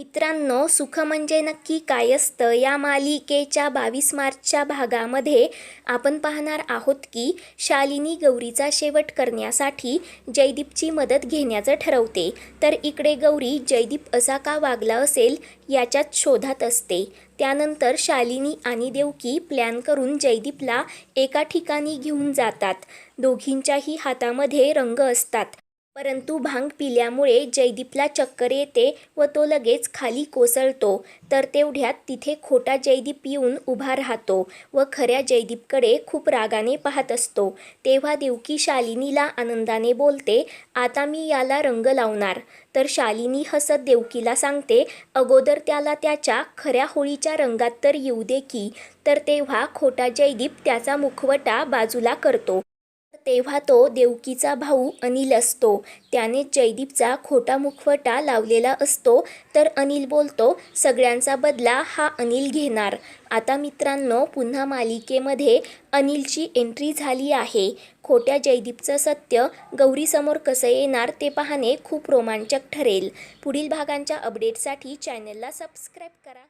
मित्रांनो सुख म्हणजे नक्की काय असतं? या मालिकेच्या बावीस मार्चच्या भागामध्ये आपण पाहणार आहोत की शालिनी गौरीचा शेवट करण्यासाठी जयदीपची मदत घेण्याचं ठरवते. तर इकडे गौरी जयदीप असा का वागला असेल? याच्यात शोधात असते. त्यानंतर शालिनी आणि देवकी प्लॅन करून जयदीपला एका ठिकाणी घेऊन जातात. दोघींच्याही हातामध्ये रंग असतात. परंतु भांग पिल्यामुळे जयदीपला चक्कर येते व तो लगेच खाली कोसळतो. तर तेवढ्यात तिथे खोटा जयदीप येऊन उभा राहतो व खऱ्या जयदीपकडे खूप रागाने पाहत असतो. तेव्हा देवकी शालिनीला आनंदाने बोलते आता मी याला रंग लावणार. तर शालिनी हसत देवकीला सांगते अगोदर त्याला त्याच्या खऱ्या होळीच्या रंगात तर येऊ दे की. तर तेव्हा खोटा जयदीप त्याचा मुखवटा बाजूला करतो. तेव्हा तो देवकीचा भाऊ अनिल असतो. त्याने जयदीपचा खोटा मुखवटा लावलेला असतो. तर अनिल बोलतो सगळ्यांचा बदला हा अनिल घेणार. आता मित्रांनो पुन्हा मालिकेमध्ये अनिलची एंट्री झाली आहे. खोट्या जयदीपचं सत्य गौरीसमोर कसं येणार ते पाहणे खूप रोमांचक ठरेल. पुढील भागांच्या अपडेटसाठी चॅनलला सबस्क्राईब करा.